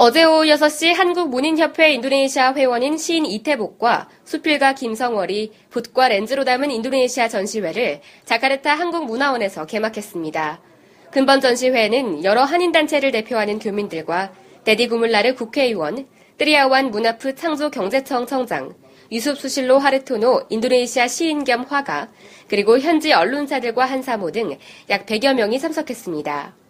어제 오후 6시 한국문인협회 인도네시아 회원인 시인 이태복과 수필가 김성월이 붓과 렌즈로 담은 인도네시아 전시회를 자카르타 한국문화원에서 개막했습니다. 근본 전시회에는 여러 한인단체를 대표하는 교민들과 데디 구물라르 국회의원, 뜨리아완 문화프 창조경제청 청장, 유숲 수실로 하르토노 인도네시아 시인 겸 화가, 그리고 현지 언론사들과 한사모 등 약 100여 명이 참석했습니다.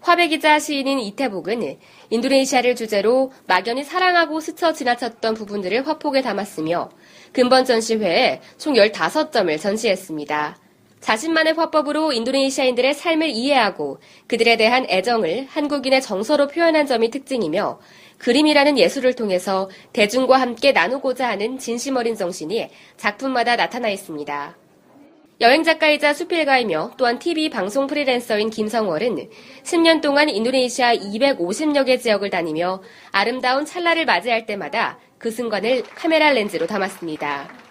화배 기자 시인인 이태복은 인도네시아를 주제로 막연히 사랑하고 스쳐 지나쳤던 부분들을 화폭에 담았으며 근본 전시회에 총 15점을 전시했습니다. 자신만의 화법으로 인도네시아인들의 삶을 이해하고 그들에 대한 애정을 한국인의 정서로 표현한 점이 특징이며 그림이라는 예술을 통해서 대중과 함께 나누고자 하는 진심 어린 정신이 작품마다 나타나 있습니다. 여행 작가이자 수필가이며 또한 TV 방송 프리랜서인 김성월은 10년 동안 인도네시아 250여 개 지역을 다니며 아름다운 찰나를 맞이할 때마다 그 순간을 카메라 렌즈로 담았습니다.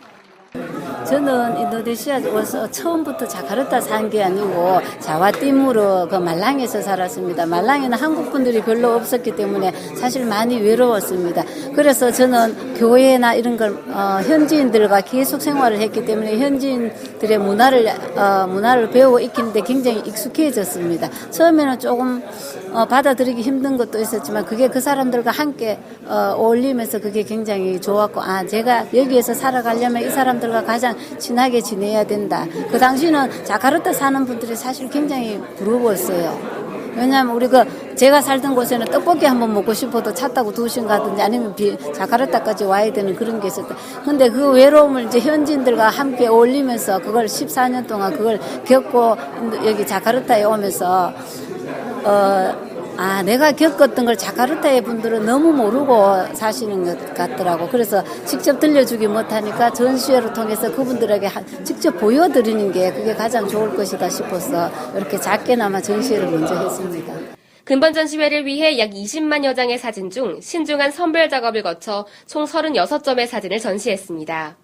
저는 인도네시아 와서 처음부터 자카르타 산 게 아니고 자와띠무르 그 말랑에서 살았습니다. 말랑에는 한국 분들이 별로 없었기 때문에 사실 많이 외로웠습니다. 그래서 저는 교회나 이런 걸 어, 현지인들과 계속 생활을 했기 때문에 현지인들의 문화를 어, 문화를 배우고 익히는데 굉장히 익숙해졌습니다. 처음에는 조금 어, 받아들이기 힘든 것도 있었지만 그게 그 사람들과 함께 어, 어울리면서 그게 굉장히 좋았고 아 제가 여기에서 살아가려면 이 사람들과 가장 친하게 지내야 된다. 그 당시는 자카르타 사는 분들이 사실 굉장히 부러웠어요. 왜냐하면 우리 그 제가 살던 곳에는 떡볶이 한번 먹고 싶어도 차 타고 두 시간 가든지 아니면 비, 자카르타까지 와야 되는 그런 게 있었다. 근데 그 외로움을 이제 현지인들과 함께 어울리면서 그걸 14년 동안 그걸 겪고 여기 자카르타에 오면서 어, 아, 내가 겪었던 걸 자카르타의 분들은 너무 모르고 사시는 것 같더라고. 그래서 직접 들려주기 못하니까 전시회를 통해서 그분들에게 하- 직접 보여드리는 게 그게 가장 좋을 것이다 싶어서 이렇게 작게나마 전시회를 먼저 했습니다. 근본 전시회를 위해 약 20만여 장의 사진 중 신중한 선별 작업을 거쳐 총 36점의 사진을 전시했습니다.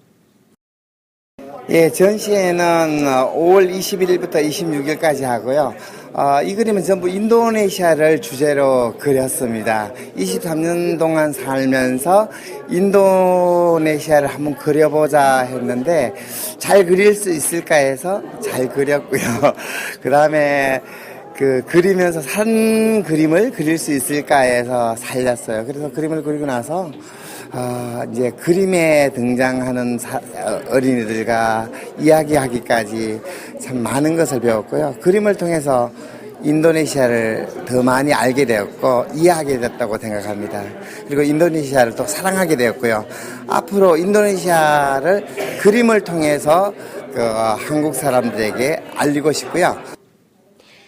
예, 전시회는 5월 21일부터 26일까지 하고요. 어, 이 그림은 전부 인도네시아를 주제로 그렸습니다. 23년 동안 살면서 인도네시아를 한번 그려보자 했는데 잘 그릴 수 있을까 해서 잘 그렸고요. 그 다음에 그 그리면서 산 그림을 그릴 수 있을까 해서 살렸어요. 그래서 그림을 그리고 나서 어, 이제 그림에 등장하는 사- 어, 어린이들과 이야기하기까지 참 많은 것을 배웠고요. 그림을 통해서 인도네시아를 더 많이 알게 되었고 이해하게 됐다고 생각합니다. 그리고 인도네시아를 또 사랑하게 되었고요. 앞으로 인도네시아를 그림을 통해서 그 한국 사람들에게 알리고 싶고요.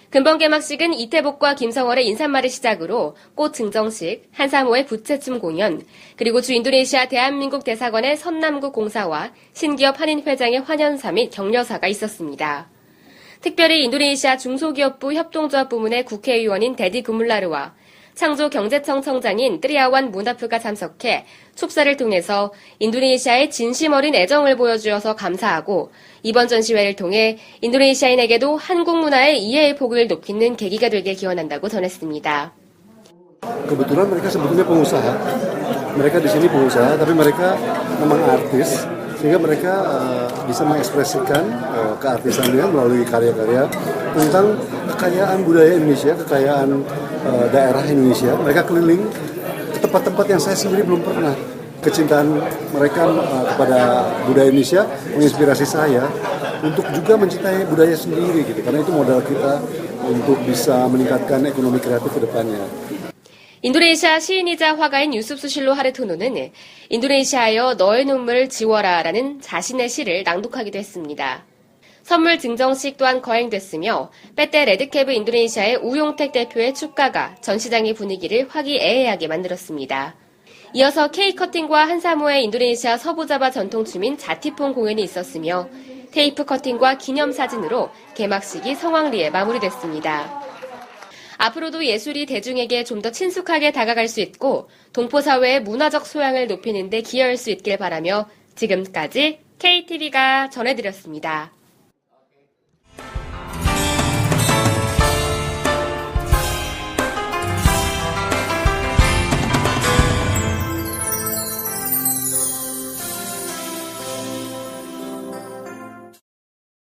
근본 개막식은 이태복과 김성월의 인사말을 시작으로 꽃 증정식, 한사모의 부채춤 공연, 그리고 주 인도네시아 대한민국 대사관의 선남국 공사와 신기업 한인회장의 환연사 및 격려사가 있었습니다. 특별히 인도네시아 중소기업부 협동조합 부문의 국회의원인 데디 구물라르와 창조경제청 청장인 뜨리아완 문아프가 참석해 촉사를 통해서 인도네시아의 진심 어린 애정을 보여주어서 감사하고 이번 전시회를 통해 인도네시아인에게도 한국 문화의 이해의 폭을 높이는 계기가 되길 기원한다고 전했습니다. kebetulan mereka sebetulnya pengusaha. Mereka di sini pengusaha, tapi mereka memang artis, sehingga mereka eh, bisa mengekspresikan eh, keartisannya melalui karya-karya tentang kekayaan budaya Indonesia, kekayaan eh, daerah Indonesia. Mereka keliling ke tempat-tempat yang saya sendiri belum pernah. Kecintaan mereka eh, kepada budaya Indonesia menginspirasi saya untuk juga mencintai budaya sendiri gitu, karena itu modal kita untuk bisa meningkatkan ekonomi kreatif ke depannya. 인도네시아 시인이자 화가인 유습 수실로 하르토노는 인도네시아여 너의 눈물을 지워라라는 자신의 시를 낭독하기도 했습니다. 선물 증정식 또한 거행됐으며 빼떼 레드캡브 인도네시아의 우용택 대표의 축가가 전 시장의 분위기를 화기애애하게 만들었습니다. 이어서 케이크 커팅과 한사모의 인도네시아 서부자바 전통춤인 자티폰 공연이 있었으며 테이프 커팅과 기념사진으로 개막식이 성황리에 마무리됐습니다. 앞으로도 예술이 대중에게 좀 더 친숙하게 다가갈 수 있고 동포사회의 문화적 소양을 높이는 데 기여할 수 있길 바라며 지금까지 KTV가 전해드렸습니다.